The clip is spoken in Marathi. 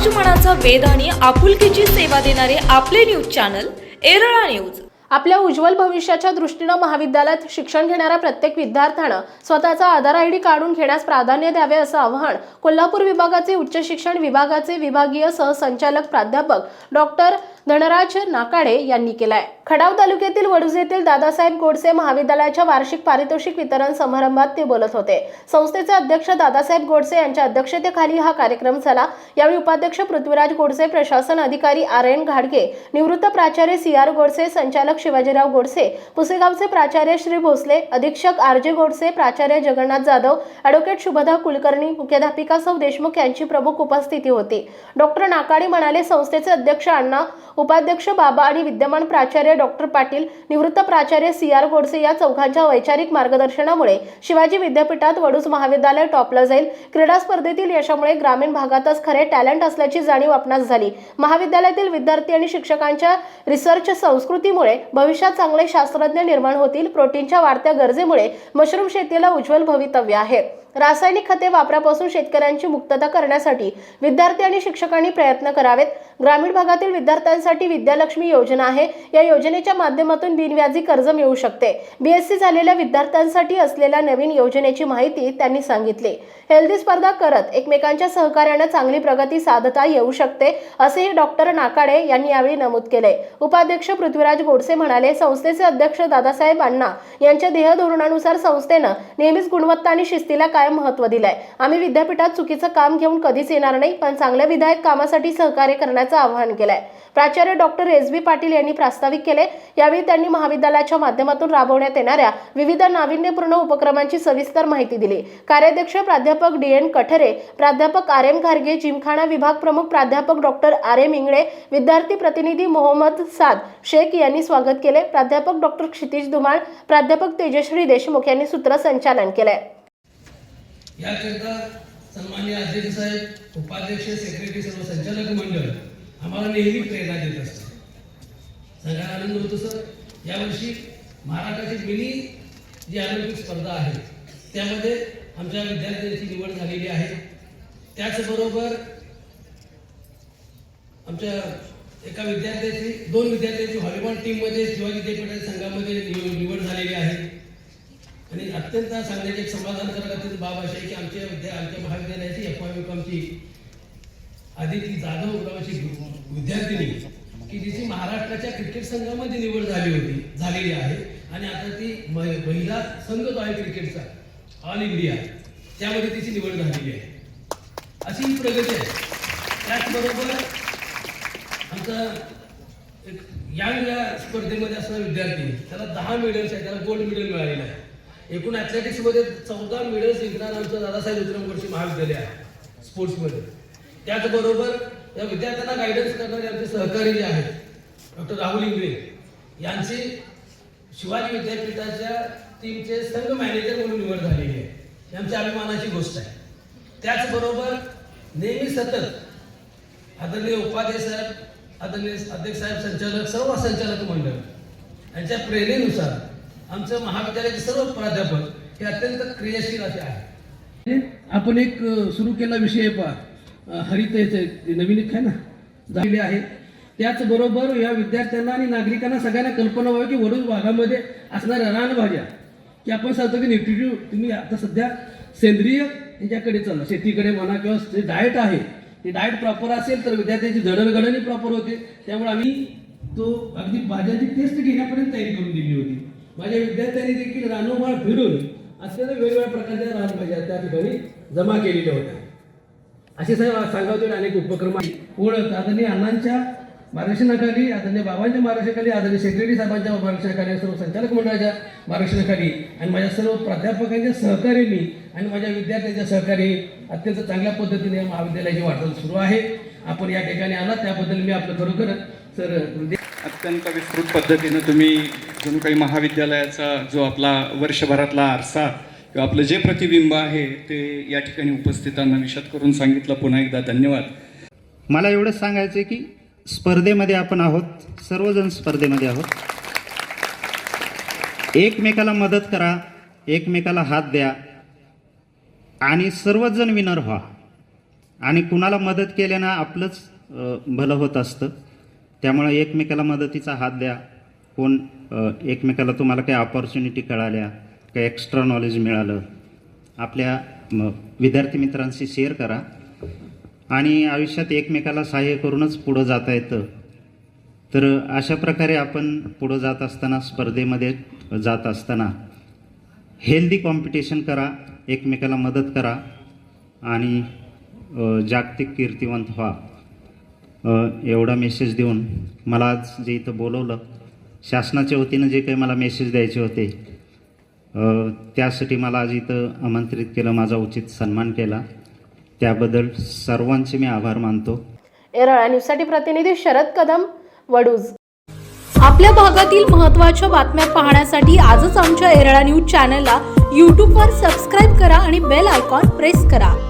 समाज मनाचा वेध आणि आपुलकीची सेवा देणारे आपले न्यूज चॅनल एरळा न्यूज. आपल्या उज्ज्वल भविष्याच्या दृष्टीनं महाविद्यालयात शिक्षण घेणाऱ्या प्रत्येक विद्यार्थ्यानं स्वतःचा आधार आय डी काढून घेण्यास प्राधान्य द्यावे असं आवाहन कोल्हापूर विभागाचे उच्च शिक्षण विभागाचे विभागीय सहसंचालक प्राध्यापक डॉक्टर धनराज नाकाडे यांनी केलाय. खडाव तालुक्यातील वडूज येथील दादासाहेब गोडसे महाविद्यालयाच्या वार्षिक पारितोषिक वितरण समारंभात ते बोलत होते. संस्थेचे अध्यक्ष दादासाहेब गोडसे यांच्या अध्यक्षतेखाली हा कार्यक्रम झाला. यावेळी उपाध्यक्ष पृथ्वीराज गोडसे प्रशासन अधिकारी आर एन घाडगे निवृत्त प्राचार्य सी आर गोडसे संचालक शिवाजीराव गोडसे पुसेगावचे प्राचार्य श्री भोसले अधीक्षक आर जे गोडसे प्राचार्य जगन्नाथ जाधव अॅडव्होकेट शुभदा कुलकर्णी मुख्याध्यापिका सौ देशमुख यांची प्रमुख उपस्थिती होती. डॉक्टर नाकाडे म्हणाले संस्थेचे अध्यक्ष अण्णा उपाध्यक्ष बाबा आणि विद्यमान प्राचार्य डॉक्टर पाटील निवृत्त प्राचार्य सी आर गोडसे या चौघांच्या वैचारिक मार्गदर्शनामुळे शिवाजी विद्यापीठात वडूज महाविद्यालय टॉपला जाईल. क्रीडा स्पर्धेतील यशामुळे ग्रामीण भागातच खरे टॅलेंट असल्याची जाणीव आपणास झाली. महाविद्यालयातील विद्यार्थी आणि शिक्षकांच्या रिसर्च संस्कृतीमुळे भविष्यात चांगले शास्त्रज्ञ निर्माण होतील. प्रोटीनच्या वाढत्या गरजेमुळे मशरूम शेतीला उज्ज्वल भवितव्य आहे. रासायनिक खते वापरापासून शेतकऱ्यांची मुक्तता करण्यासाठी विद्यार्थी आणि शिक्षकांनी प्रयत्न करावेत. ग्रामीण भागातील विद्यार्थ्यांसाठी विद्यालक्ष्मी योजना आहे. या योजनेच्या माध्यमातून बिनव्याजी कर्ज मिळू शकते. बीएससी झालेल्या विद्यार्थ्यांसाठी असलेल्या नवीन योजनेची माहिती त्यांनी सांगितली. हेल्दी स्पर्धा करत एकमेकांच्या सहकार्याने चांगली प्रगती साधता येऊ शकते असेही डॉक्टर नाकाडे यांनी यावेळी नमूद केले. उपाध्यक्ष पृथ्वीराज गोडसे म्हणाले संस्थेचे अध्यक्ष दादासाहेब अण्णा यांच्या ध्येय धोरणानुसार संस्थेनं नेहमीच गुणवत्ता आणि शिस्तीला काय महत्त्व दिलंय? आम्ही विद्यापीठात चुकीचं काम घेऊन कधीच येणार नाही पण चांगल्या विधायक कामासाठी सहकार्य करण्याचं आवाहन केलंय. प्राचार्य डॉक्टर एस. बी. पाटील यांनी प्रास्ताविक केले. यावेळी त्यांनी महाविद्यालयाच्या माध्यमातून राबवण्यात येणाऱ्या विविध नाविन्यपूर्ण उपक्रमांची सविस्तर माहिती दिली. कार्याध्यक्ष प्राध्यापक डी. एन. कठरे प्राध्यापक आर. एम. घारगे जिमखाना विभाग प्रमुख प्राध्यापक डॉक्टर आर. एम. इंगळे विद्यार्थी प्रतिनिधी मोहम्मद साद शेख यांनी स्वागत केले. प्राध्यापक डॉक्टर क्षितिज धुमाळ प्राध्यापक तेजश्री देशमुख यांनी सूत्रसंचालन केलंय. याकरिता सन्मान्य अध्यक्ष साहेब उपाध्यक्ष सेक्रेटरी सर्व संचालक मंडळ आम्हाला नेहमी प्रेरणा देत असतात. सगळ्यांना आनंद होतो सर यावर्षी महाराष्ट्राची मिनी जी ऑलिम्पिक स्पर्धा आहे त्यामध्ये आमच्या विद्यार्थ्यांची निवड झालेली आहे. त्याचबरोबर आमच्या एका विद्यार्थ्याची दोन विद्यार्थ्यांची व्हॉलीबॉल टीममध्ये शिवाजी विद्यापीठाच्या संघामध्ये निवड झालेली आहे. आणि अत्यंत सांगण्याची एक समाधानकारक अत्यंत बाब अशी आहे की आमच्या विद्या आमच्या महाविद्यालयाची एफ वाय कॉमची आदिती जाधव नावाची विद्यार्थिनी की जिची महाराष्ट्राच्या क्रिकेट संघामध्ये निवड झाली होती झालेली आहे. आणि आता ती महिला संघ जो आहे क्रिकेटचा ऑल इंडिया त्यामध्ये तिची निवड झालेली आहे. अशी ही प्रगती आहे. त्याचबरोबर आमचा एक यंग या स्पर्धेमध्ये असणारा विद्यार्थी त्याला दहा मेडल्स आहे त्याला गोल्ड मेडल मिळालेलं आहे. एकूण ॲथलेटिक्समध्ये चौदा मेडल्स जिंकणार आमचं दादासाहेब विक्रमगडची महाविद्यालय आहे स्पोर्ट्समध्ये त्याचबरोबर या विद्यार्थ्यांना गायडन्स करणारे आमचे सहकारी जे आहेत डॉक्टर राहुल इंगळे यांची शिवाजी विद्यापीठाच्या टीमचे संघ मॅनेजर म्हणून निवड झालेली आहे. ही आमच्या अभिमानाची गोष्ट आहे. त्याचबरोबर नेहमी सतत आदरणीय उपाध्याय साहेब आदरणीय अध्यक्ष साहेब संचालक सर्व संचालक मंडळ यांच्या प्रेरणेनुसार आमचं महाविद्यालयाचे सर्व प्राध्यापक हे अत्यंत क्रियाशील असे आहेत. आपण एक सुरू केला विषय पहा. हरित नवीन एक आहे ना झालेले आहे. त्याचबरोबर या विद्यार्थ्यांना आणि नागरिकांना सगळ्यांना कल्पना व्हावी की वडूज भागामध्ये असणाऱ्या रानभाज्या की आपण सांगतो की न्यूट्रिटिव्ह तुम्ही आता सध्या सेंद्रिय याच्याकडे चालला. शेतीकडे म्हणा किंवा जे डाएट आहे ते डाएट प्रॉपर असेल तर विद्यार्थ्यांची जडणघडणही प्रॉपर होते. त्यामुळे आम्ही तो अगदी भाज्याची टेस्ट घेण्यापर्यंत तयारी करून दिली. माझ्या विद्यार्थ्यांनी देखील रानोमाळ फिरून अत्यंत वेगवेगळ्या प्रकारच्या रानभाज्या त्या ठिकाणी जमा केलेल्या होत्या असे साहेब सांगावते अनेक उपक्रम आहेत. ओळख आदरणीय अण्णांच्या मार्गदर्शनाखाली आदरणीय बाबांच्या मार्गदर्शनाखाली आदरणीय सेक्रेटरी साहेबांच्या मार्गदर्शनाखाली सर्व संचालक मंडळाच्या मार्गदर्शनाखाली आणि माझ्या सर्व प्राध्यापकांच्या सहकार्याने आणि माझ्या विद्यार्थ्यांच्या सहकार्याने अत्यंत चांगल्या पद्धतीने महाविद्यालयाची वाटचाल सुरू आहे आपण या ठिकाणी आला त्याबद्दल मी आपलं खरोखर सर अत्यंत विस्तृत पद्धतीनं तुम्ही जणू काही महाविद्यालयाचा जो आपला वर्षभरातला आरसा किंवा आपलं जे प्रतिबिंब आहे ते या ठिकाणी उपस्थितांना विशद करून सांगितलं. पुन्हा एकदा धन्यवाद. मला एवढंच सांगायचं आहे की स्पर्धेमध्ये आपण आहोत. सर्वजण स्पर्धेमध्ये आहोत. एकमेकाला मदत करा. एकमेकाला हात द्या. आणि सर्वजण विनर व्हा. आणि कुणाला मदत केल्यानं आपलंच भलं होत असतं. त्यामुळं एकमेकाला मदतीचा हात द्या. कोण एकमेकाला तुम्हाला काही ऑपॉर्च्युनिटी कळाल्या काही एक्स्ट्रा नॉलेज मिळालं आपल्या विद्यार्थी मित्रांशी शेअर करा. आणि आयुष्यात एकमेकाला सहाय्य करूनच पुढं जाता येतं. तर अशा प्रकारे आपण पुढं जात असताना स्पर्धेमध्ये जात असताना हेल्दी कॉम्पिटिशन करा एकमेकाला मदत करा आणि जागतिक कीर्तिवंत व्हा. एवढा मेसेज देऊन मला आज जे इथं बोलवलं शासनाच्या वतीनं जे काही मला मेसेज द्यायचे होते अ, त्यासाठी मला आज इथं आमंत्रित केलं माझा उचित सन्मान केला. त्याबद्दल सर्वांचे मी आभार मानतो. एरळा न्यूजसाठी प्रतिनिधी शरद कदम वडूज. आपल्या भागातील महत्त्वाच्या बातम्या पाहण्यासाठी आजच आमच्या एरळा न्यूज चॅनलला यूट्यूबवर सबस्क्राईब करा आणि बेल आयकॉन प्रेस करा.